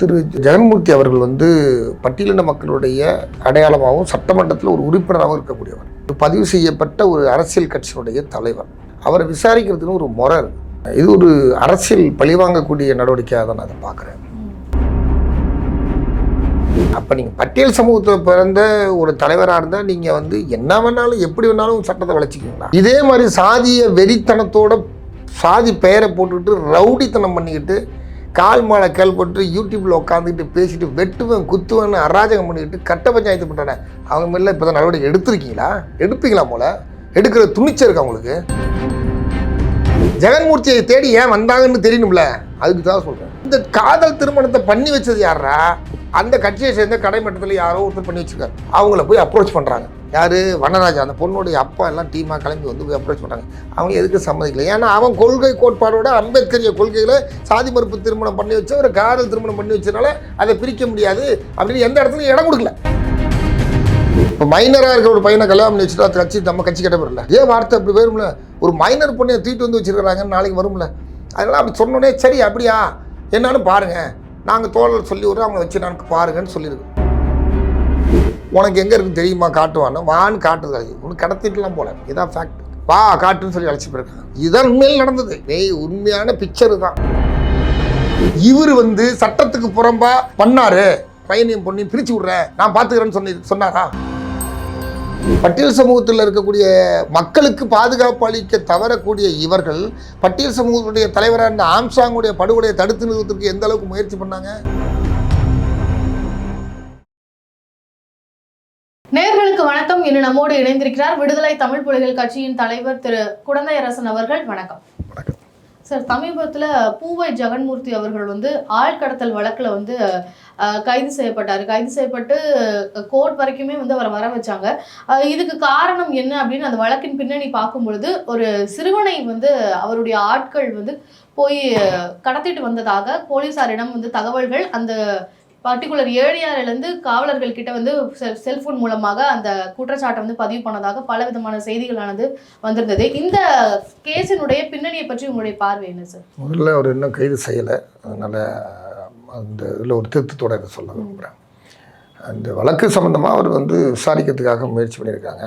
திரு ஜெகன்மூர்த்தி அவர்கள் வந்து பட்டியலின மக்களுடைய அடையாளமாகவும் சட்டமன்றத்தில் ஒரு உறுப்பினராகவும் இருக்கக்கூடியவர். பதிவு செய்யப்பட்ட ஒரு அரசியல் கட்சியினுடைய தலைவர். அவரை விசாரிக்கிறதுன்னு ஒரு முறை இது ஒரு அரசியல் பழிவாங்கக்கூடிய நடவடிக்கையாக தான் நான் அதை பார்க்குறேன். அப்போ நீங்கள் பட்டியல் சமூகத்தில் பிறந்த ஒரு தலைவராக இருந்தால் நீங்கள் வந்து என்ன வேணாலும் எப்படி வேணாலும் சட்டத்தை வளைச்சிக்கிங்களா இதே மாதிரி சாதிய வெறித்தனத்தோட சாதி பெயரை போட்டுக்கிட்டு ரவுடித்தனம் பண்ணிக்கிட்டு கால் மாலை போட்டு யூடியூப்பில் உட்காந்துக்கிட்டு பேசிட்டு வெட்டுவேன் குத்துவேன்னு அராஜகம் பண்ணிக்கிட்டு கட்ட பஞ்சாயத்து பண்ணுறேன் அவங்க மேலே இப்போ தான் நடவடிக்கை எடுத்திருக்கீங்களா? எடுப்பீங்களா போல? எடுக்கிற துணிச்சல் இருக்கா உங்களுக்கு? ஜெகன்மூர்த்தியை தேடி ஏன் வந்தாங்கன்னு தெரியணும்ல? அதுக்கு தான் சொல்கிறேன் இந்த காதல் திருமணத்தை பண்ணி வச்சது யாரா அந்த கட்சியை சேர்ந்த கடைமட்டத்தில் யாரோ ஒருத்தர் பண்ணி வச்சிருக்காரு. அவங்கள போய் அப்ரோச் பண்ணுறாங்க யார்? வனராஜா அந்த பொண்ணுடைய அப்பா எல்லாம் டீமாக கிளம்பி வந்து போய் அப்ரோச் பண்ணுறாங்க அவங்க எதுக்கு சம்மதிக்கல? ஏன்னா அவன் கொள்கை கோட்பாடோட அம்பேத்கரிய கொள்கைகளை சாதி மறுப்பு திருமணம் பண்ணி வச்சு ஒரு காதல் திருமணம் பண்ணி வச்சதுனால அதை பிரிக்க முடியாது அப்படின்னு எந்த இடத்துலையும் இடம் கொடுக்கல. இப்போ மைனராக இருக்கிற ஒரு பையனை கல்யாணம் பண்ணி வச்சுட்டு அது கட்சி நம்ம கட்சி கட்ட போயிடல ஏன் வார்த்தை அப்படி வரும்ல. ஒரு மைனர் பொண்ணையை தூக்கிட்டு வந்து வச்சிருக்கிறாங்கன்னு நாளைக்கு வரும்ல. அதனால் அப்படி சொன்னோடனே சரி அப்படியா? என்னன்னு பாருங்கள் நாங்கள் தோழர் சொல்லி விட்றோம் அவங்க வச்சு நான் பாருங்கன்னு சொல்லியிருக்கோம் உனக்கு எங்கே இருக்குன்னு தெரியுமா காட்டுவான்னு? வான்னு காட்டுறது உனக்கு கடத்திட்டுலாம் போல. இதான் ஃபேக்ட் வா காட்டுன்னு சொல்லி அழைச்சி போயிருக்காங்க. இதான் உண்மையில் நடந்தது. நெய் உண்மையான பிக்சர் தான். இவர் வந்து சட்டத்துக்கு புறம்பா பண்ணாரு. பையனையும் பொண்ணையும் பிரிச்சு விட்றேன். நான் பார்த்துக்கிறேன்னு சொன்னி சொன்னாரா? பட்டியல் சமூகத்தில் இருக்கக்கூடிய மக்களுக்கு பாதுகாப்பு அளிக்க தவறக்கூடிய இவர்கள் பட்டியல் சமூகத்துடைய தலைவராக இருந்த ஆம்சாங்குடைய படுகொலையை தடுத்து நிறுவதற்கு எந்த அளவுக்கு முயற்சி பண்ணாங்க? நேர்களுக்கு வணக்கம். இன்று நம்மோடு இணைந்திருக்கிறார் விடுதலை தமிழ் புலிகள் கட்சியின் தலைவர் திரு குடந்தையரசன் அவர்கள். வணக்கம். வணக்கம். சார் சமீபத்துல பூவை ஜெகன்மூர்த்தி அவர்கள் வந்து ஆழ்கடத்தல் வழக்குல வந்து கைது செய்யப்பட்டார். கைது செய்யப்பட்டு கோர்ட் வரைக்குமே வந்து அவரை வர வச்சாங்க. இதுக்கு காரணம் என்ன அப்படின்னு அந்த வழக்கின் பின்னணி பார்க்கும் பொழுது ஒரு சிறுவனை வந்து அவருடைய ஆட்கள் வந்து போய் கடத்திட்டு வந்ததாக போலீசாரிடம் வந்து தகவல்கள் அந்த பர்டிகுலர் ஏரியாவிலேருந்து காவலர்கள் கிட்ட வந்து செல்போன் மூலமாக அந்த குற்றச்சாட்டை வந்து பதிவு பண்ணதாக பல விதமான செய்திகளானது வந்திருந்தது. இந்த கேஸினுடைய பின்னணியை பற்றி உங்களுடைய பார்வை என்ன சார் முதல்ல அவர் இன்னும் கைது செய்யலை. அதனால் அந்த இதில் ஒரு திருத்தத்தோட இதை சொல்ல விரும்புகிறேன். அந்த வழக்கு சம்மந்தமாக அவர் வந்து விசாரிக்கிறதுக்காக முயற்சி பண்ணியிருக்காங்க.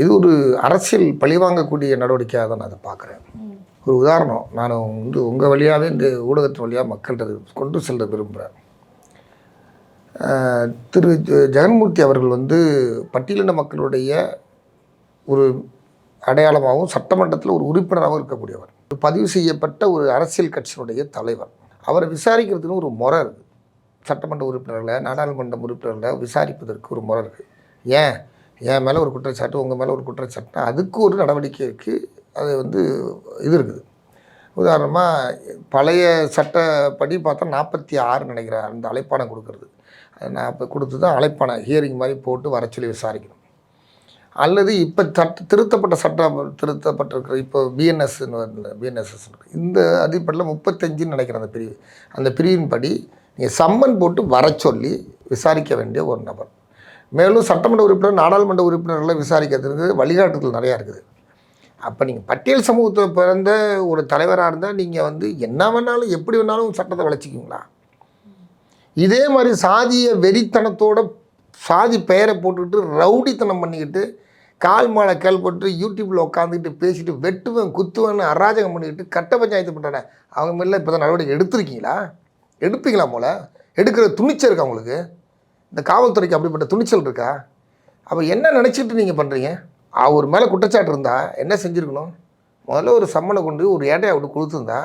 இது ஒரு அரசியல் பழிவாங்கக்கூடிய நடவடிக்கையாக தான் நான் அதை பார்க்குறேன். ஒரு உதாரணம் நான் வந்து உங்கள் வழியாகவே இந்த ஊடகத்தின் வழியாக மக்கள்கிட்ட கொண்டு செல்ல விரும்புகிறேன். திரு ஜெகன்மூர்த்தி அவர்கள் வந்து பட்டியலின மக்களுடைய ஒரு அடையாளமாகவும் சட்டமன்றத்தில் ஒரு உறுப்பினராகவும் இருக்கக்கூடியவர். பதிவு செய்யப்பட்ட ஒரு அரசியல் கட்சியினுடைய தலைவர். அவரை விசாரிக்கிறதுன்னு ஒரு முறை இருக்குது சட்டமன்ற உறுப்பினர்களை நாடாளுமன்ற உறுப்பினர்களை விசாரிப்பதற்கு ஒரு முறை இருக்குது ஏன்? என் மேலே ஒரு குற்றச்சாட்டு உங்கள் மேலே ஒரு குற்றச்சாட்டுனா அதுக்கு ஒரு நடவடிக்கை இருக்குது அது வந்து இது இருக்குது. உதாரணமாக பழைய சட்டப்படி பார்த்தா நாற்பத்தி ஆறு நினைக்கிறேன் அந்த அழைப்பானை கொடுக்கறது. நான் இப்போ கொடுத்து தான் அழைப்பானை ஹியரிங் மாதிரி போட்டு வர சொல்லி விசாரிக்கணும். அல்லது இப்போ சட்ட திருத்தப்பட்ட சட்டம் திருத்தப்பட்டிருக்கிற இப்போ பிஎன்எஸ்ன்னு பிஎன்எஸ்எஸ் இந்த அடிப்படையில் முப்பத்தஞ்சுன்னு நினைக்கிறேன் அந்த பிரிவு. அந்த பிரிவின்படி நீங்கள் சம்மன் போட்டு வர சொல்லி விசாரிக்க வேண்டிய ஒரு நபர். மேலும் சட்டமன்ற உறுப்பினர் நாடாளுமன்ற உறுப்பினர்களை விசாரிக்கிறதுக்கு வழிகாட்டுதல் நிறையா இருக்குது. அப்போ நீங்கள் பட்டியல் சமூகத்தில் பிறந்த ஒரு தலைவராக இருந்தால் நீங்கள் வந்து என்ன வேணாலும் எப்படி வேணாலும் சட்டத்தை வளைச்சிக்குங்களா இதே மாதிரி சாதிய வெறித்தனத்தோட சாதி பெயரை போட்டுக்கிட்டு ரவுடித்தனம் பண்ணிக்கிட்டு கால் மாலை போட்டு யூடியூப்பில் உட்காந்துக்கிட்டு பேசிட்டு வெட்டுவேன் குத்துவேன்னு அராஜகம் பண்ணிக்கிட்டு கட்ட பஞ்சாயத்து பண்ணுறேன் அவங்க மேலே இப்போ தான் நடவடிக்கை எடுத்திருக்கீங்களா? எடுப்பீங்களா போல? எடுக்கிற துணிச்சல் இருக்கா உங்களுக்கு? இந்த காவல்துறைக்கு அப்படிப்பட்ட துணிச்சல் இருக்கா? அப்போ என்ன நினச்சிட்டு நீங்கள் பண்ணுறீங்க அவர் மேலே குற்றச்சாட்டு இருந்தால் என்ன செஞ்சுருக்கணும்? முதல்ல ஒரு சம்மனை கொண்டு ஒரு ஏட்டையை அவர்கிட்ட கொடுத்துருந்தா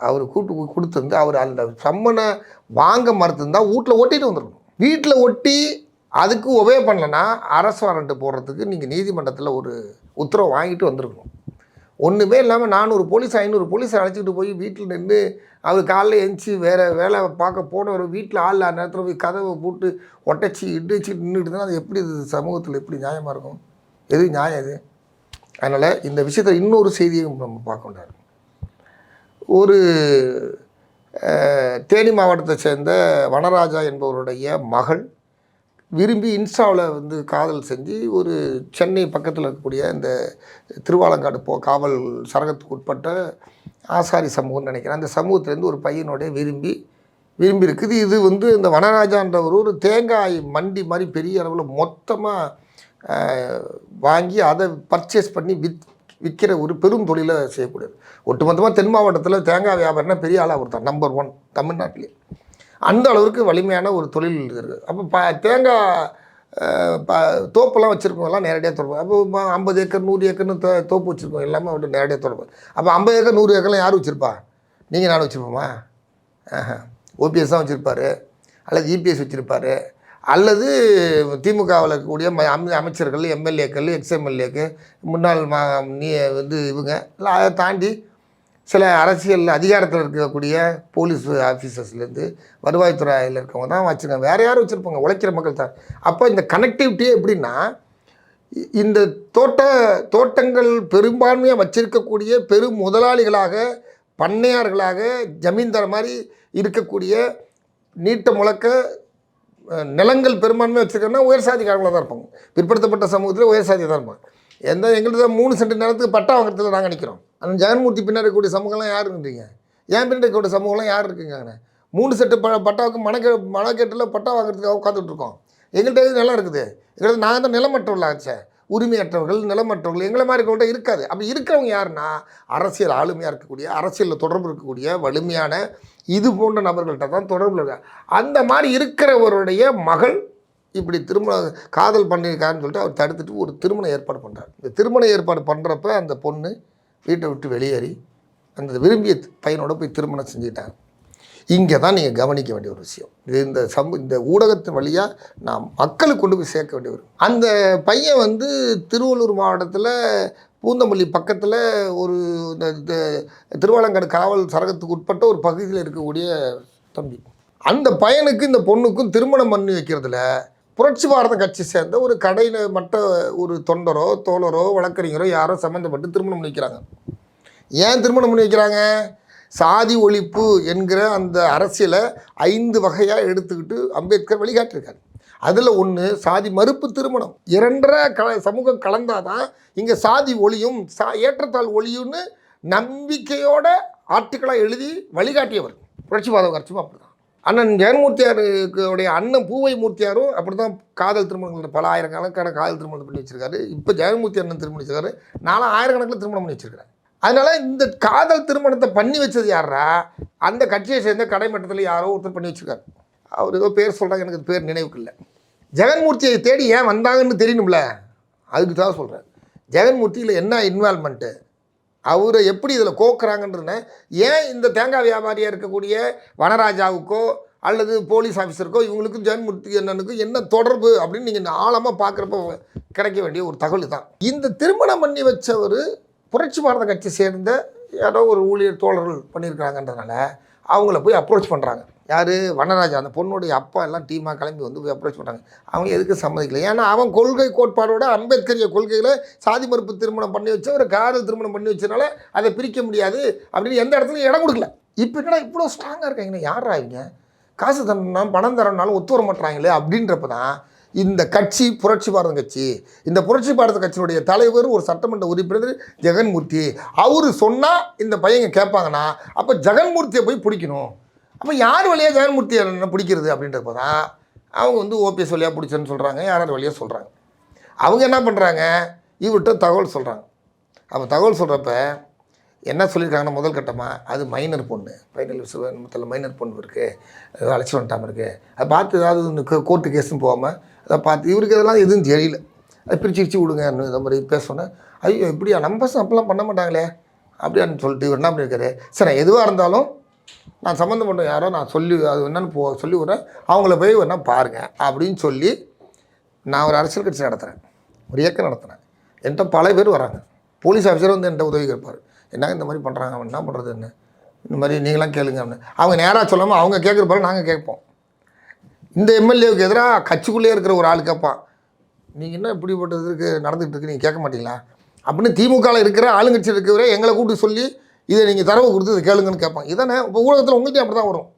அவர் கூட்டு கொடுத்துருந்து அவர் அந்த சம்மனை வாங்க மறுத்துருந்தா வீட்டில் ஒட்டிட்டு வந்துருக்கணும் வீட்டில் ஒட்டி அதுக்கு உபயோக பண்ணலன்னா அரசு வாரண்ட்டு போடுறதுக்கு நீங்கள் நீதிமன்றத்தில் ஒரு உத்தரவு வாங்கிட்டு வந்திருக்கணும். ஒன்றுமே இல்லாமல் நானூறு போலீஸ் ஐநூறு போலீஸ் அழைச்சிக்கிட்டு போய் வீட்டில் நின்று அவர் காலைல எழுந்துச்சி வேறு வேலை பார்க்க போனவர் வீட்டில் ஆள் நேரத்தில் போய் கதவை போட்டு ஒட்டச்சி இடிச்சு நின்றுட்டு இருந்தால் அது எப்படி இது சமூகத்தில் எப்படி நியாயமாக இருக்கும்? எது நியாயம் இது? அதனால் இந்த விஷயத்தில் இன்னொரு செய்தியும் நம்ம பார்க்க முடியாது ஒரு தேனி மாவட்டத்தை சேர்ந்த வனராஜா என்பவருடைய மகள் விரும்பி இன்ஸ்டாவில் வந்து காதல் செஞ்சு ஒரு சென்னை பக்கத்தில் இருக்கக்கூடிய இந்த திருவாலங்காடு போ காவல் சரகத்துக்கு உட்பட்ட ஆசாரி சமூகம்னு நினைக்கிறேன். அந்த சமூகத்துலேருந்து ஒரு பையனோடைய விரும்பி விரும்பி இருக்குது இது வந்து இந்த வனராஜான்றவர் ஒரு தேங்காய் மண்டி மாதிரி பெரிய அளவில் மொத்தமாக வாங்கி அதை பர்ச்சேஸ் பண்ணி வித் விற்கிற ஒரு பெரும் தொழிலை செய்யக்கூடியது ஒட்டுமொத்தமாக தென் மாவட்டத்தில் தேங்காய் வியாபாரம்னா பெரிய ஆளாக ஒருத்தர் நம்பர் ஒன் தமிழ்நாட்டிலே. அந்த அளவுக்கு வலிமையான ஒரு தொழில் இருக்குது. அப்போ ப தேங்காய் ப தோப்பெல்லாம் வச்சுருக்கவங்கலாம் நேரடியாக தொடர்பு அப்போ ஐம்பது ஏக்கர் நூறு ஏக்கர்னு தோ தோப்பு வச்சுருக்கோம். எல்லாமே அவர்கிட்ட நேரடியாக தொடர்பு அப்போ ஐம்பது ஏக்கர் நூறு ஏக்கர்லாம் யார் வச்சுருப்பா? நீங்கள் நான் வச்சுருப்போமா? ஓபிஎஸ் தான் வச்சுருப்பார். அல்லது இபிஎஸ் வச்சுருப்பார். அல்லது திமுகவில் இருக்கக்கூடிய ம- அமை- அமைச்சர்கள் எம்எல்ஏக்கள் எக்ஸ்எம்எல்ஏக்கு முன்னாள் மா நீ வந்து இவங்க இல்லை அதை தாண்டி சில அரசியல் அதிகாரத்தில் இருக்கக்கூடிய போலீஸ் ஆஃபீஸர்ஸ்லேருந்து வருவாய்த்துறையில் இருக்கவங்க தான் வச்சுருக்காங்க. வேறு யாரும் வச்சுருப்பாங்க. உழைக்கிற மக்கள் தான். அப்போ இந்த கனெக்டிவிட்டியே எப்படின்னா இந்த தோட்ட தோட்டங்கள் பெரும்பான்மையாக வச்சிருக்கக்கூடிய பெரும் முதலாளிகளாக பண்ணையார்களாக ஜமீன்தார் மாதிரி இருக்கக்கூடிய நீட்ட முழக்க நிலங்கள் பெரும்பான்மையாக வச்சுருக்கோன்னா உயர் சாதிக்காரங்களாக தான் இருப்பாங்க. பிற்படுத்தப்பட்ட சமூகத்தில் உயர் சாதியாக தான் இருப்பாங்க. எந்த எங்களுக்கு தான் மூணு சென்ட் நிலத்துக்கு பட்டா வாங்குறதுல நாங்கள் நிற்கிறோம் அந்த ஜெகன்மூர்த்தி பின்னாடி இருக்கக்கூடிய சமூகம்லாம் யார் இருக்கீங்க ஏன் பின்னாடி இருக்கக்கூடிய சமூகம்லாம் யார் இருக்குங்க மூணு செட்டு ப பட்டாவுக்கு மணக்கே மணக்கேட்டில் பட்டா வாங்குறதுக்காக உட்காந்துட்ருக்கோம் எங்கள்கிட்ட இது நிலம் இருக்குது? எங்களுக்கு நாங்கள் தான் நிலமற்றவர்கள் ஆச்சே உரிமையற்றவர்கள் நிலமற்றவர்கள் எங்களை மாதிரி இருக்கவங்கள்ட்ட இருக்காது. அப்படி இருக்கிறவங்க யாருன்னா அரசியல் ஆளுமையாக இருக்கக்கூடிய அரசியலில் தொடர்பு இருக்கக்கூடிய வலிமையான இது போன்ற நபர்கள்ட்ட தான் தொடர்பில் இருக்காங்க. அந்த மாதிரி இருக்கிறவருடைய மகள் இப்படி திருமண காதல் பண்ணியிருக்காருன்னு சொல்லிட்டு அவர் தடுத்துட்டு ஒரு திருமண ஏற்பாடு பண்ணுறாரு இந்த திருமண ஏற்பாடு பண்ணுறப்ப அந்த பொண்ணு வீட்டை விட்டு வெளியேறி அந்த விரும்பிய பையனோட போய் திருமணம் செஞ்சுட்டாங்க. இங்கே தான் நீங்கள் கவனிக்க வேண்டிய ஒரு விஷயம். இது இந்த சமூ இந்த ஊடகத்தின் வழியாக நாம் மக்களுக்கு கொண்டு போய் சேர்க்க வேண்டிய ஒரு அந்த பையன் வந்து திருவள்ளூர் மாவட்டத்தில் பூந்தமல்லி பக்கத்தில் ஒரு இந்த இந்த திருவாலங்காடு காவல் சரகத்துக்கு உட்பட்ட ஒரு பகுதியில் இருக்கக்கூடிய தம்பி. அந்த பையனுக்கு இந்த பொண்ணுக்கும் திருமணம் பண்ணி வைக்கிறதுல புரட்சி பாரத கட்சி சேர்ந்த ஒரு கடையில் மற்ற ஒரு தொண்டரோ தோழரோ வழக்கறிஞரோ யாரோ சம்மந்தப்பட்டு திருமணம் பண்ணி வைக்கிறாங்க ஏன் திருமணம் பண்ணி வைக்கிறாங்க சாதி ஒழிப்பு என்கிற அந்த அரசியலை ஐந்து வகையாக எடுத்துக்கிட்டு அம்பேத்கர் வழிகாட்டியிருக்காரு. அதில் ஒன்று சாதி மறுப்பு திருமணம். இரண்டரை க சமூகம் கலந்தாதான் இங்கே சாதி ஒளியும் சா ஏற்றத்தாழ் ஒளியும்னு நம்பிக்கையோட ஆர்டிக்கலாக எழுதி வழிகாட்டியவர். புரட்சி பாதவ கட்சியும் அப்படி தான் அண்ணன் ஜெகன்மூர்த்தியாருடைய அண்ணன் பூவை மூர்த்தியாரும் அப்படி தான் காதல் திருமணங்கள் பல ஆயிரக்கணக்கான காதல் திருமணம் பண்ணி வச்சிருக்காரு. இப்போ ஜெகன்மூர்த்தி அண்ணன் திருமணம் வச்சிருக்காரு. நானும் ஆயிரக்கணக்கில் திருமணம் பண்ணி வச்சிருக்கிறேன் அதனால் இந்த காதல் திருமணத்தை பண்ணி வச்சது யாரா அந்த கட்சியை சேர்ந்த கடைமட்டத்தில் யாரோ ஒருத்தர் பண்ணி வச்சுருக்காரு. அவர் ஏதோ பேர் சொல்கிறாங்க எனக்கு பேர் நினைவுக்கு இல்லை. ஜெகன்மூர்த்தியை தேடி ஏன் வந்தாங்கன்னு தெரியணும்ல? அதுக்கு தான் சொல்கிறேன் ஜெகன்மூர்த்தியில் என்ன இன்வால்மெண்ட்டு அவரை எப்படி இதில் கோக்குறாங்கன்றன ஏன் இந்த தேங்காய் வியாபாரியாக இருக்கக்கூடிய வனராஜாவுக்கோ அல்லது போலீஸ் ஆஃபீஸருக்கோ இவங்களுக்கும் ஜெயன்முர்த்தி அண்ணனுக்கும் என்ன தொடர்பு அப்படின்னு நீங்கள் ஆழமாக பார்க்குறப்ப கிடைக்க வேண்டிய ஒரு தகவல் தான். இந்த திருமணம் பண்ணி வச்சவர் புரட்சி பாரத கட்சி சேர்ந்த யாரோ ஒரு ஊழியர் தோழர்கள் பண்ணியிருக்கிறாங்கன்றதுனால அவங்கள போய் அப்ரோச் பண்ணுறாங்க யார்? வனராஜா. அந்த பொண்ணுடைய அப்பா எல்லாம் டீமாக கிளம்பி வந்து போய் அப்ரோச் பண்ணுறாங்க அவங்க எதுக்கு சம்மதிக்கல? ஏன்னா அவன் கொள்கை கோட்பாடோட அம்பேத்கரிய கொள்கைகளை சாதி மறுப்பு திருமணம் பண்ணி வச்சு ஒரு காதல் திருமணம் பண்ணி வச்சனால அதை பிரிக்க முடியாது அப்படின்னு எந்த இடத்துலையும் இடம் கொடுக்கல. இப்போ என்னடா இவ்வளோ ஸ்ட்ராங்காக இருக்காங்க? யாரா இவங்க? காசு தரணும் பணம் தரணும்னாலும் ஒத்து வர மாட்டாங்களே அப்படின்றப்ப தான் இந்த கட்சி புரட்சி பாரத கட்சி இந்த புரட்சி பாரத கட்சியினுடைய தலைவர் ஒரு சட்டமன்ற உறுப்பினர் ஜெகன்மூர்த்தி அவர் சொன்னால் இந்த பையங்க கேட்பாங்கன்னா அப்போ ஜெகன்மூர்த்தியை போய் பிடிக்கணும். அப்போ யார் வழியாக ஜெகன்மூர்த்தி என்ன பிடிக்கிறது அப்படின்றப்ப தான் அவங்க வந்து ஓபிஎஸ் வழியாக பிடிச்சேன்னு சொல்கிறாங்க யாரார் வழியாக சொல்கிறாங்க அவங்க என்ன பண்ணுறாங்க இவர்கிட்ட தகவல் சொல்கிறாங்க அப்போ தகவல் சொல்கிறப்ப என்ன சொல்லியிருக்காங்கன்னா முதல் கட்டமாக அது மைனர் பொண்ணு. ஃபைனல் விசுவத்தில் மைனர் பொண்ணு இருக்குது அழைச்சி வந்துட்டாமல் இருக்குது அதை பார்த்து ஏதாவது கோர்ட்டு கேஸும் போகாமல் அதை பார்த்து இவருக்கு இதெல்லாம் எதுவும் தெரியல. அதை பிரித்து பிரித்து விடுங்க இந்த மாதிரி பேச ஐயோ இப்படியா? நம்ம பசங்க அப்படிலாம் பண்ண மாட்டாங்களே. அப்படியான்னு சொல்லிட்டு இவர் என்ன பண்ணியிருக்காரு? சரி எதுவாக இருந்தாலும் நான் சம்மந்தப்பட்ட யாரோ நான் சொல்லி அது என்னன்னு போ சொல்லி விட்றேன். அவங்கள போய் வேணால் பாருங்கள் அப்படின்னு சொல்லி நான் ஒரு அரசியல் கட்சி நடத்துகிறேன் ஒரு இயக்கம் நடத்துகிறேன் என்கிட்ட பல பேர் வராங்க. போலீஸ் ஆஃபீஸர் வந்து என்கிட்ட உதவி கேட்பார். என்னங்க இந்த மாதிரி பண்ணுறாங்க அவன் என்ன பண்ணுறது என்ன? இந்த மாதிரி நீங்களாம் கேளுங்க அப்படின்னு. அவங்க நேராக சொல்லாமல் அவங்க கேட்குற பிறகு நாங்கள் கேட்போம். இந்த எம்எல்ஏவுக்கு எதிராக கட்சிக்குள்ளேயே இருக்கிற ஒரு ஆள் கேட்பான். நீங்கள் என்ன இப்படிப்பட்டதுக்கு நடந்துகிட்டு இருக்கு நீங்கள் கேட்க மாட்டீங்களா? அப்படின்னு திமுகவில் இருக்கிற ஆளுங்கட்சி இருக்கிறவரே எங்களை கூப்பிட்டு சொல்லி இதை நீங்கள் தரவு கொடுத்து இதை கேளுங்கன்னு கேட்பாங்க. இதானே இப்போ ஊடகத்தில் உங்கள்கிட்ட அப்படி தான் வரும்.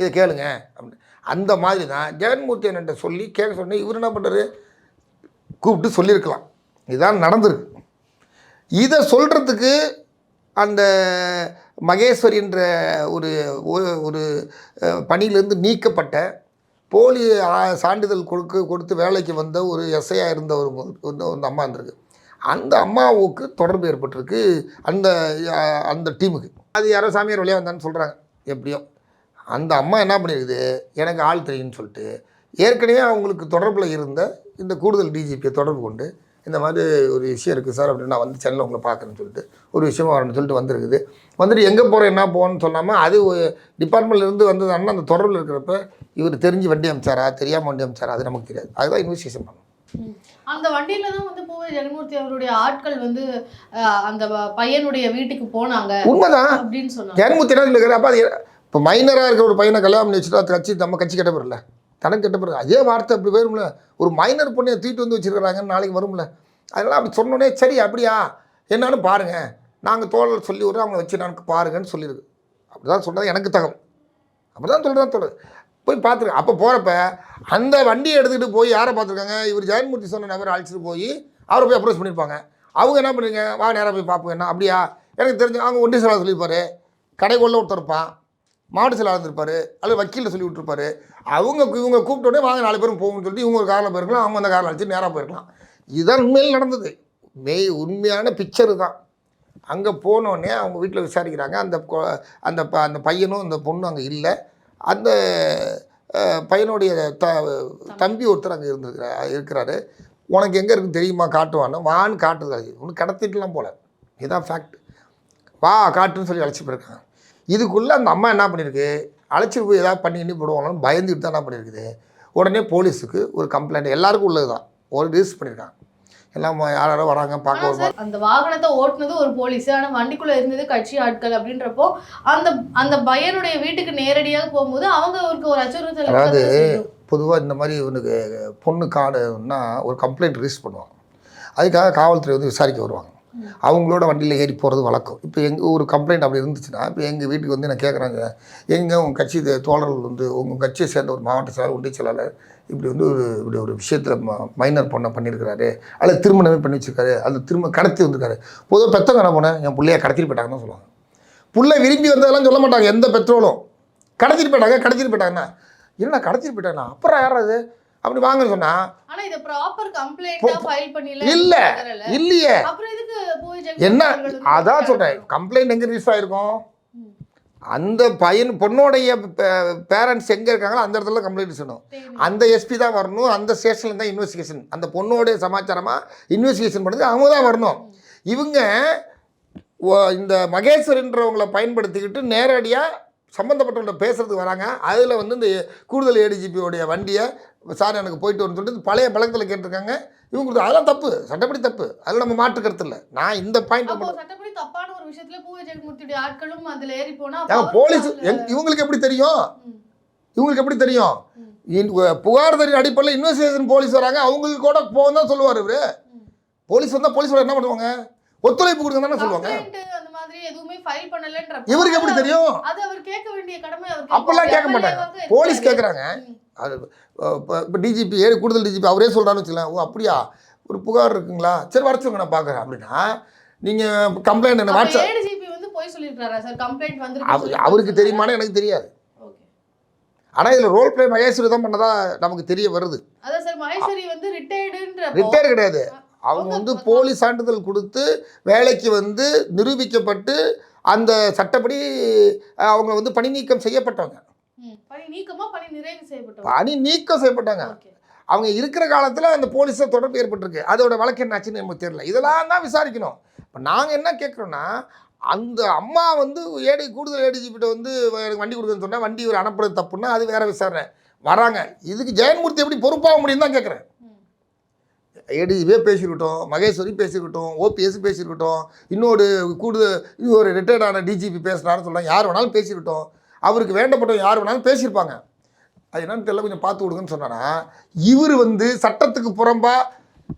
இதை கேளுங்க அப்படின்னு. அந்த மாதிரி தான் ஜெகன்மூர்த்தி என்கிட்ட சொல்லி கேட்க சொன்னேன். இவர் என்ன பண்ணுறாரு கூப்பிட்டு சொல்லியிருக்கலாம். இதான் நடந்திருக்கு. இதை சொல்கிறதுக்கு அந்த மகேஸ்வரி என்ற ஒரு ஒரு பணியிலேருந்து நீக்கப்பட்ட போலி சான்றிதழ் கொடுக்க கொடுத்து வேலைக்கு வந்த ஒரு எஸ்ஐயாக இருந்த ஒரு அந்த ஒரு அம்மா இருந்திருக்கு. அந்த அம்மாவுக்கு தொடர்பு ஏற்பட்டிருக்கு. அந்த அந்த டீமுக்கு. அது யாரோ சாமியார் வழியாக வந்தான்னு சொல்கிறாங்க எப்படியோ. அந்த அம்மா என்ன பண்ணியிருக்குது எனக்கு ஆள் தெரியும்னு சொல்லிட்டு ஏற்கனவே அவங்களுக்கு தொடர்பில் இருந்த இந்த கூடுதல் டிஜிபியை தொடர்பு கொண்டு இந்த மாதிரி ஒரு விஷயம் இருக்குது சார் அப்படின்னு நான் வந்து சென்னையில் உங்களை பார்க்குறேன்னு சொல்லிட்டு ஒரு விஷயம் வரணும்னு சொல்லிட்டு வந்திருக்குது. வந்துட்டு எங்கே போகிறோம் என்ன போகணும்னு சொல்லாமல் அது டிபார்ட்மெண்ட்லேருந்து வந்ததுன்னா அந்த தொடர்பில் இருக்கிறப்ப இவர் தெரிஞ்சு வண்டி அமைச்சாரா தெரியாமல் வண்டி அமைச்சாரா அது நமக்கு தெரியாது. அதுதான் இன்வெஸ்டிகேஷன் பண்ணணும். அந்த வண்டியில தான் வந்து பூவை ஜெகன்மூர்த்தி அவருடைய ஆட்கள் வந்து அந்த பையனுடைய வீட்டுக்கு போனாங்க உண்மைதான். அப்படின்னு சொன்னாங்க. ஜெயன்முத்தி என்ன சொல்லியிருக்காரு அப்போ அது இப்போ மைனராக இருக்கிற ஒரு பையனை கல்யாணம் பண்ணி வச்சுட்டு கட்சி நம்ம கட்சி கெட்ட போகிறல தனக்கு கெட்ட போகிறது அதே வார்த்தை அப்படி வரும்ல ஒரு மைனர் பொண்ணையை தூக்கிட்டு வந்து வச்சிருக்கிறாங்கன்னு நாளைக்கு வரும்ல. அதெல்லாம் அப்படி சொன்னோடனே சரி அப்படியா? என்னன்னு பாருங்கள் நாங்கள் தோழர் சொல்லி விட்றோம் அவங்க வச்சு எனக்கு பாருங்கன்னு சொல்லியிருக்கு அப்படி தான் சொன்னது எனக்கு தகம் அப்படி தான் சொல்கிறதான் தோழர். போய் பார்த்துருக்கேன் அப்போ போகிறப்ப அந்த வண்டியை எடுத்துகிட்டு போய் யாரை பார்த்துருக்காங்க? இவர் ஜெயன்மூர்த்தி சொன்ன நபரை அழைச்சிட்டு போய் அவரை போய் அப்ரோச் பண்ணியிருப்பாங்க. அவங்க என்ன பண்ணுறீங்க வா நேராக போய் பார்ப்போம். என்ன? அப்படியா? எனக்கு தெரிஞ்சு அவங்க ஒன்றிய செயலாளர் சொல்லியிருப்பார். கடைக்குள்ள ஒருத்தர் இருப்பான். மாவட்ட செயலாளர் இருந்திருப்பார் அல்லது வக்கீலில் சொல்லி விட்டுருப்பாரு. அவங்க இவங்க கூப்பிட்ட உடனே வாங்க நாலு பேரும் போகும்னு சொல்லிட்டு இவங்க ஒரு காரில் போயிருக்கலாம். அவங்க அந்த காரில் அழைச்சி நேராக போயிருக்கலாம். இதன் மேல் நடந்தது. மெய் உண்மையான பிக்சரு தான். அங்கே போனோடனே அவங்க வீட்டில் விசாரிக்கிறாங்க. அந்த அந்த ப- அந்த பையனும் அந்த பொண்ணும் அங்கே இல்லை. அந்த பையனுடைய த தம்பி ஒருத்தர் அங்கே இருந்திருக்கிறா இருக்கிறாரு. உனக்கு எங்கே இருக்குன்னு தெரியுமா? காட்டுவான்னு வான்னு. காட்டுறது ஒன்று கடத்திட்டுலாம் போல. இதுதான் ஃபேக்ட் வா காட்டுன்னு சொல்லி அழைச்சி போயிருக்காங்க. இதுக்குள்ளே அந்த அம்மா என்ன பண்ணியிருக்கு அழைச்சிட்டு போய் ஏதாவது பண்ணி பண்ணி போடுவாங்கன்னு பயந்துட்டு தான் என்ன பண்ணியிருக்குது உடனே போலீஸுக்கு ஒரு கம்ப்ளைண்ட் எல்லாருக்கும் உள்ளது தான் ஒரு ரிஜிஸ்டர் பண்ணியிருக்காங்க எல்லாம் யார் வராங்க பார்க்க வருவாங்க அந்த வாகனத்தை ஓட்டுனது ஒரு போலீஸ். ஆனா வண்டிக்குள்ள இருந்தது கட்சி ஆட்கள் அப்படின்றப்போ அந்த அந்த பையனுடைய வீட்டுக்கு நேரடியாக போகும்போது அவங்க அவருக்கு ஒரு அச்சுறுத்தல் அதாவது. பொதுவாக இந்த மாதிரி இவனுக்கு பொண்ணு காடுன்னா ஒரு கம்ப்ளைண்ட் ரிஜிஸ்டர் பண்ணுவாங்க. அதுக்காக காவல்துறை வந்து விசாரிக்க வருவாங்க. அவங்களோட வண்டியில் ஏறி போகிறது வழக்கம். இப்போ எங்கள் ஒரு கம்ப்ளைண்ட் அப்படி இருந்துச்சுன்னா இப்போ எங்கள் வீட்டுக்கு வந்து என்ன கேட்குறாங்க எங்கே உங்கள் கட்சி தோழர்கள் வந்து உங்கள் கட்சியை சேர்ந்த ஒரு மாவட்ட செயலாளர் ஒன்றிய செயலாளர் இப்படி வந்து ஒரு இப்படி ஒரு விஷயத்தில் மைனர் பொண்ணை பண்ணியிருக்கிறாரு. அல்லது திருமணமே பண்ணி வச்சிருக்காரு. அல்லது திரும்ப கடத்தி வந்திருக்காரு. பொதுவாக பெத்தவங்க என்ன போனேன் என் பிள்ளைய கடத்திட்டு போயிட்டாங்கன்னு சொல்லுவாங்க. புள்ள விரும்பி வந்ததெல்லாம் சொல்ல மாட்டாங்க எந்த பெட்ரோலும் கடத்திட்டு போயிட்டாங்க கடத்திட்டு போயிட்டாங்கன்னா என்னடா கடத்திட்டு போயிட்டாங்கண்ணா அப்புறம் யாராவது அப்படி வாங்கன்னு சொன்னா ஆனா இத ப்ராப்பர் கம்ப்ளைண்டா ஃபைல் பண்ணல இல்ல. இல்லையே. அப்புறம் என்ன? அதான் சொல்கிறேன் கம்ப்ளைண்ட் எங்கே ரிஜிஸ்டர் ஆயிருக்கும்? ம். அந்த பையன் பொண்ணோடைய பேரண்ட்ஸ் எங்கே இருக்காங்களோ அந்த இடத்துல கம்ப்ளைண்ட் தெரியும். அந்த எஸ்பி தான் வரணும். அந்த ஸ்டேஷனில் தான் இன்வெஸ்டிகேஷன் அந்த பொண்ணோடைய சமாச்சாரமாக இன்வெஸ்டிகேஷன் பண்ணது. அவங்க தான் வரணும். இவங்க இந்த மகேஸ்வரன்றவங்களை பயன்படுத்திக்கிட்டு நேரடியாக சம்மந்தப்பட்டவங்கள்ட்ட பேசுறதுக்கு வராங்க. அதில் வந்து இந்த கூடுதல் ஏடிஜிபியோடைய வண்டியை சார் எனக்கு போயிட்டு வரணும்னு சொல்லிட்டு பழைய பழக்கத்தில் கேட்டிருக்காங்க. இவங்க கொடுத்து- அதெல்லாம் தப்பு சட்டப்படி தப்பு. அதில் நம்ம மாற்று கருத்து இல்லை நான் இந்த பாயிண்ட் சட்டப்படி தப்பான ஒரு விஷயத்துல பூவை ஜெகன்மூர்த்தியுடைய ஆட்களும் அதுல ஏறி போனா போலீஸ் இவங்களுக்கு எப்படி தெரியும். இவங்களுக்கு எப்படி தெரியும்? புகார் தெரியும் அடிப்படையில் இன்வெஸ்டிகேஷன் போலீஸ் வராங்க அவங்களுக்கு கூட போகும் தான் சொல்லுவார் இவரு. போலீஸ் வந்தால் போலீஸோட என்ன பண்ணுவாங்க? ஒத்துழைப்பு கொடுங்க தானே சொல்லுவாங்க. இவருக்கு எப்படி தெரியும்? அப்பெல்லாம் கேட்க மாட்டாங்க. போலீஸ் கேட்குறாங்க அது இப்போ டிஜிபி ஏழு கூடுதல் டிஜிபி அவரே சொல்கிறான்னு வச்சுக்கலாம் ஓ அப்படியா? ஒரு புகார் இருக்குங்களா? சரி வர சொல்லுங்க நான் பார்க்குறேன் அப்படின்னா நீங்கள் கம்ப்ளைண்ட் என்ன வாட்ஸ்அப் அவருக்கு தெரியுமான்னு எனக்கு தெரியாது. ஆனால் இதில் ரோல் ப்ளே மகேஸ்வரி தான் பண்ணதா நமக்கு தெரிய வருது. அதான் சார் மகேஸ்வரி வந்து ரிட்டையர்டுன்ற ரிட்டையர் கிடையாது. அவங்க வந்து போலி சான்றிதழ் கொடுத்து வேலைக்கு வந்து நிரூபிக்கப்பட்டு அந்த சட்டப்படி அவங்க வந்து பணி நீக்கம் செய்யப்பட்டவங்க. பணி நீக்கமா பணி நிறைவு செய்யப்பட்டோம் பணி நீக்கம் செய்யப்பட்டாங்க. அவங்க இருக்கிற காலத்தில் அந்த போலீஸை தொடர்பு ஏற்பட்டிருக்கு. அதோட வழக்கு என்னாச்சுன்னு நமக்கு தெரியல. இதெல்லாம் தான் விசாரிக்கணும். இப்போ நாங்கள் என்ன கேட்குறோன்னா அந்த அம்மா வந்து ஏடி கூடுதல் ஏடிஜிபிட்ட வந்து எனக்கு வண்டி கொடுக்குன்னு சொன்னால் வண்டி ஒரு அனுப்புறது தப்புன்னா அது வேற விசாரணை. வராங்க. இதுக்கு ஜெயன்மூர்த்தி எப்படி பொறுப்பாக முடியும் தான் கேட்குறேன். ஏடிஜிபியே பேசியிருக்கட்டும் மகேஸ்வரி பேசியிருக்கட்டும் ஓபிஎஸ் பேசியிருக்கட்டும் இன்னொரு கூடுதல் ஒரு ரிட்டையர்டான டிஜிபி பேசுகிறான்னு சொல்கிறாங்க யார் வேணாலும் பேசியிருக்கட்டும் அவருக்கு வேண்டப்பட்டவங்க யார் வேணாலும் பேசியிருப்பாங்க. அது என்னன்னு தெரியல கொஞ்சம் பார்த்து கொடுங்கன்னு சொன்னேன்னா இவர் வந்து சட்டத்துக்கு புறம்பாக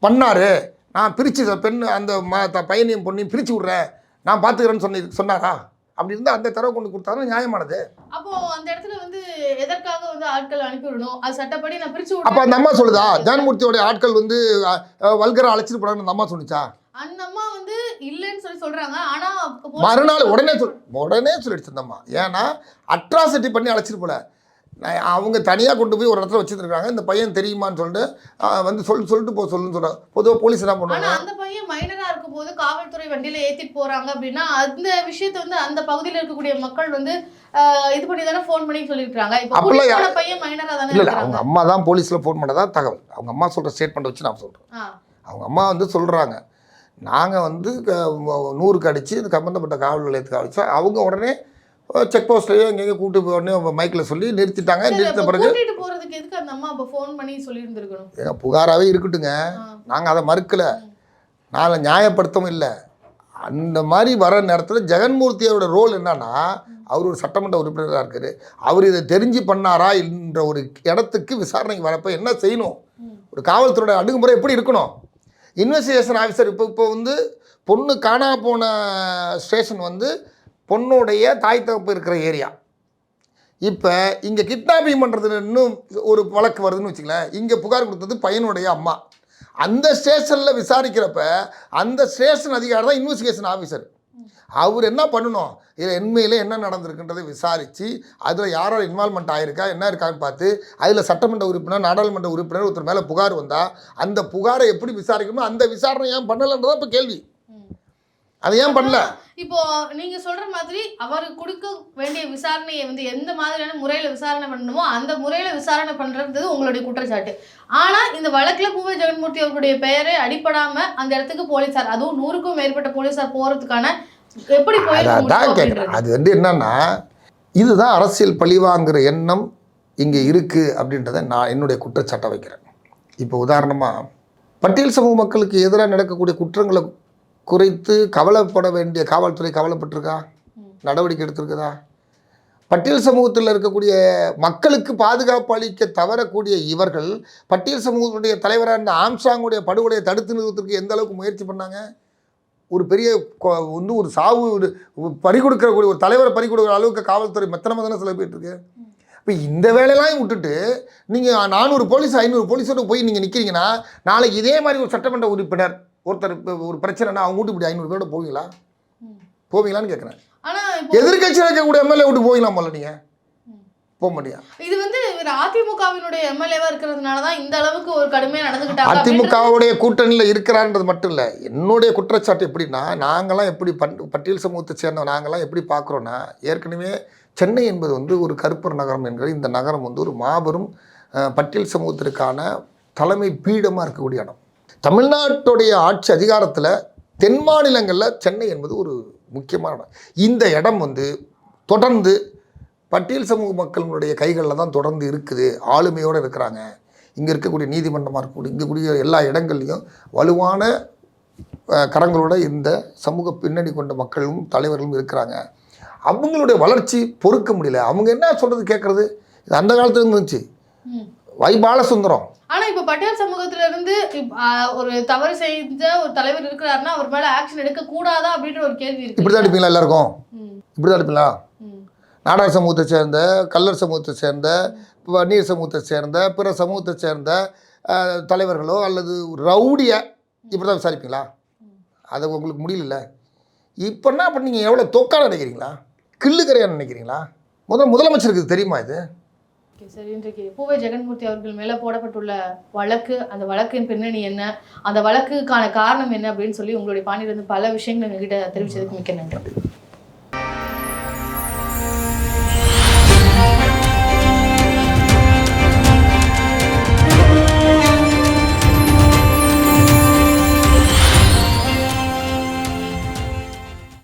பண்ணார். நான் பிரித்து பெண் அந்த ம த பையனையும் பொண்ணையும் பிரித்து விட்றேன். நான் பார்த்துக்கிறேன்னு சொன்னி சொன்னாரா? அப்படி இருந்தால் அந்த தரவை கொண்டு கொடுத்தாலும் நியாயமானது. அப்போ அந்த இடத்துல வந்து எதற்காக வந்து ஆட்கள் அனுப்பி விடணும் அது சட்டப்படி நான் பிரிச்சு அப்போ அந்த அம்மா சொல்லுதா? விட்டேன் ஜான்மூர்த்தியோட ஆட்கள் வந்து வல்கரா அழைச்சிட்டு போனாங்கன்னு அந்த அம்மா சொன்னிச்சா அந்த அம்மா வந்து இல்லைன்னு சொல்லி சொல்றாங்க. ஆனா மறுநாள் உடனே சொல் உடனே சொல்லிடுச்சு இந்த அம்மா. ஏன்னா அட்ராசிட்டி பண்ணி அழைச்சிட்டு போல. அவங்க தனியாக கொண்டு போய் ஒரு இடத்துல வச்சுருக்காங்க இந்த பையன் தெரியுமான்னு சொல்லிட்டு வந்து சொல் சொல்லிட்டு போ சொல்லுன்னு சொல்கிறாங்க பொதுவாக போலீஸ் என்ன பண்ணுவாங்க? அந்த பையன் மைனரா இருக்கும்போது காவல்துறை வண்டியில ஏத்திட்டு போறாங்க அப்படின்னா அந்த விஷயத்தை வந்து அந்த பகுதியில இருக்கக்கூடிய மக்கள் வந்து இது பண்ணி தானே ஃபோன் பண்ணி சொல்லிருக்காங்க இப்போ பையன் மைனரா தானே இல்லை அவங்க அம்மா தான் போலீஸில் ஃபோன் பண்ணதா தகவல். அவங்க அம்மா சொல்கிற ஸ்டேட்மெண்ட் வச்சு நான் சொல்கிறேன் அவங்க அம்மா வந்து சொல்கிறாங்க நாங்கள் வந்து நூறுக்கு அடித்து இந்த சம்மந்தப்பட்ட காவல் நிலையத்துக்கு அடிச்சா அவங்க உடனே செக் போஸ்ட்லேயோ எங்கெங்கே கூட்டு உடனே மைக்கில் சொல்லி நிறுத்திட்டாங்க. நிறுத்த பிறகு கூட்டிட்டு போறதுக்கு எதுக்கு அந்த அம்மா அப்ப ஃபோன் பண்ணி சொல்லி இருந்திருக்கணும் ஏங்க புகாராகவே இருக்கட்டுங்க. நாங்கள் அதை மறுக்கலை. நான் நியாயப்படுத்தவும் இல்லை. அந்த மாதிரி வர நேரத்தில் ஜெகன்மூர்த்தியோட ரோல் என்னன்னா அவர் ஒரு சட்டமன்ற உறுப்பினராக இருக்காரு. அவர் இதை தெரிஞ்சு பண்ணாரா என்ற ஒரு இடத்துக்கு விசாரணைக்கு வரப்போ என்ன செய்யணும்? ஒரு காவல்துறையோட அணுகுமுறை எப்படி இருக்கணும்? இன்வெஸ்டிகேஷன் ஆஃபீஸர் இப்போ இப்போ வந்து பொண்ணு காணா போன ஸ்டேஷன் வந்து பொண்ணுடைய தாய் தகப்பு இருக்கிற ஏரியா. இப்போ இங்கே கிட்னாப்பிங் பண்ணுறது இன்னும் ஒரு வழக்கு வருதுன்னு வச்சுங்களேன் இங்கே புகார் கொடுத்தது பையனுடைய அம்மா. அந்த ஸ்டேஷனில் விசாரிக்கிறப்ப அந்த ஸ்டேஷன் அதிகாரி தான் இன்வெஸ்டிகேஷன் ஆஃபீஸர் அவர் என்ன பண்ணணும்? இதில் உண்மையில் என்ன நடந்திருக்குன்றதை விசாரித்து அதில் யார் இன்வால்மெண்ட் ஆயிருக்கா என்ன இருக்கான்னு பார்த்து அதில் சட்டமன்ற உறுப்பினர் நாடாளுமன்ற உறுப்பினர் ஒருத்தர் மேலே புகார் வந்தால் அந்த புகாரை எப்படி விசாரிக்கணுமோ அந்த விசாரணை ஏன் பண்ணலைன்றதான் இப்போ கேள்வி. அதை ஏன் பண்ணல? இப்போ நீங்க சொல்ற மாதிரி அவருக்கு கொடுக்க வேண்டிய விசாரணையை வந்து எந்த மாதிரியான முறையில விசாரணை பண்ணணுமோ அந்த முறையில விசாரணை பண்றது உங்களுடைய குற்றச்சாட்டு. ஆனா இந்த வழக்குல பூவை ஜெகன்மூர்த்தி அவர்களுடைய பெயரே அடிபடாம அந்த இடத்துக்கு போலீசார் அதுவும் நூறுக்கும் மேற்பட்ட போலீசார் போறதுக்கான எப்படி அதான் கேட்குறேன். அது வந்து என்னன்னா இதுதான் அரசியல் பழிவாங்குற எண்ணம் இங்கே இருக்குது அப்படின்றத நான் என்னுடைய குற்றச்சாட்டை வைக்கிறேன். இப்போ உதாரணமாக பட்டியல் சமூக மக்களுக்கு எதிராக நடக்கக்கூடிய குற்றங்களை குறைத்து கவலைப்பட வேண்டிய காவல்துறை கவலைப்பட்டிருக்கா? நடவடிக்கை எடுத்திருக்குதா? பட்டியல் சமூகத்தில் இருக்கக்கூடிய மக்களுக்கு பாதுகாப்பு அளிக்க தவறக்கூடிய இவர்கள் பட்டியல் சமூகத்துடைய தலைவரான ஆம்சாங்குடைய படுகொலையை தடுத்து நிறுவதற்கு எந்த அளவுக்கு முயற்சி பண்ணாங்க? ஒரு பெரிய வந்து ஒரு சாவு ஒரு பறி கொடுக்கக்கூடிய ஒரு தலைவரை பறி கொடுக்குற அளவுக்கு காவல்துறை மெத்தனமாக தானே சில போயிட்டு இருக்கு இப்போ இந்த வேலையெல்லாம் விட்டுட்டு நீங்கள் நானூறு போலீஸ் ஐநூறு போலீஸோட போய் நீங்கள் நிற்கிறீங்கன்னா நாளைக்கு இதே மாதிரி ஒரு சட்டமன்ற உறுப்பினர் ஒருத்தர் இப்போ ஒரு பிரச்சனைனா அவங்க வீட்டு இப்படி ஐநூறு பேரோட போவீங்களா. போவீங்களான்னு கேட்குறேன் எதிர்கட்சியில் இருக்கக்கூடிய எம்எல்ஏ விட்டு போவீங்களா முதல்ல நீங்கள். போக மாட்டியா? இது வந்து இவர் அதிமுகவினுடைய எம்எல்ஏவா இருக்கிறதுனால தான் இந்த அளவுக்கு ஒரு கடுமையா நடந்துகிட்டாங்க அப்படின்றது- அதிமுகவுடைய கூட்டணியில் இருக்கிறான்றது மட்டும் இல்லை. என்னுடைய குற்றச்சாட்டு எப்படின்னா நாங்களாம் எப்படி பண் பட்டியல் சமூகத்தை சேர்ந்த நாங்களாம் எப்படி பார்க்குறோன்னா ஏற்கனவே சென்னை என்பது வந்து ஒரு கருப்பர் நகரம் என்கிற இந்த நகரம் வந்து ஒரு மாபெரும் பட்டியல் சமூகத்திற்கான தலைமை பீடமாக இருக்கக்கூடிய இடம். தமிழ்நாட்டுடைய ஆட்சி அதிகாரத்தில் தென் மாநிலங்களில் சென்னை என்பது ஒரு முக்கியமான இடம். இந்த இடம் வந்து தொடர்ந்து பட்டியல் சமூக மக்களுடைய கைகளில் தான் தொடர்ந்து இருக்குது. ஆளுமையோடு இருக்கிறாங்க. இங்கே இருக்கக்கூடிய நீதிமன்றமாக இருக்கக்கூடிய இங்கே கூடிய எல்லா இடங்கள்லையும் வலுவான கரங்களோட இந்த சமூக பின்னணி கொண்ட மக்களும் தலைவர்களும் இருக்கிறாங்க. அவங்களுடைய வளர்ச்சி பொறுக்க முடியல. அவங்க என்ன சொல்கிறது கேட்குறது இது அந்த காலத்துல இருந்து இருந்துச்சு. வை பாலசுந்தரம். ஆனா இப்ப பட்டியல் சமூகத்துல இருந்து இப்ப, ஆ, ஒரு தவறு செய்த ஒரு தலைவர் இருக்கிறாருன்னா அவர் மேல ஆக்ஷன் எடுக்க கூடாதா அப்படின்ற ஒரு கேள்வி இருக்கு. இப்படி தான் எடுப்பீங்களா எல்லாருக்கும்? இப்படி தான் எடுப்பீங்களா? நாடார் சமூகத்தை சேர்ந்த கல்லர் சமூகத்தை சேர்ந்த வன்னியர் சமூகத்தை சேர்ந்த பிற சமூகத்தை சேர்ந்த தலைவர்களோ அல்லது ரவுடியை இப்படி தான் விசாரிப்பீங்களா? அது உங்களுக்கு முடியல இப்போ என்ன பண்ணீங்க எவ்வளோ தொக்கான நினைக்கிறீங்களா? கிள்ளுக்கரையான்னு நினைக்கிறீங்களா? முதல்ல முதலமைச்சருக்கு தெரியுமா இது? ஓகே சரி இன்றைக்கு பூவை ஜெகன்மூர்த்தி அவர்கள் மேல போடப்பட்டுள்ள வழக்கு அந்த வழக்கின் பின்னணி என்ன? அந்த வழக்குக்கான காரணம் என்ன அப்படின்னு சொல்லி உங்களுடைய பாணியிலிருந்து பல விஷயங்கள் எங்ககிட்ட தெரிவிச்சதுக்கு மிக்க நன்றி.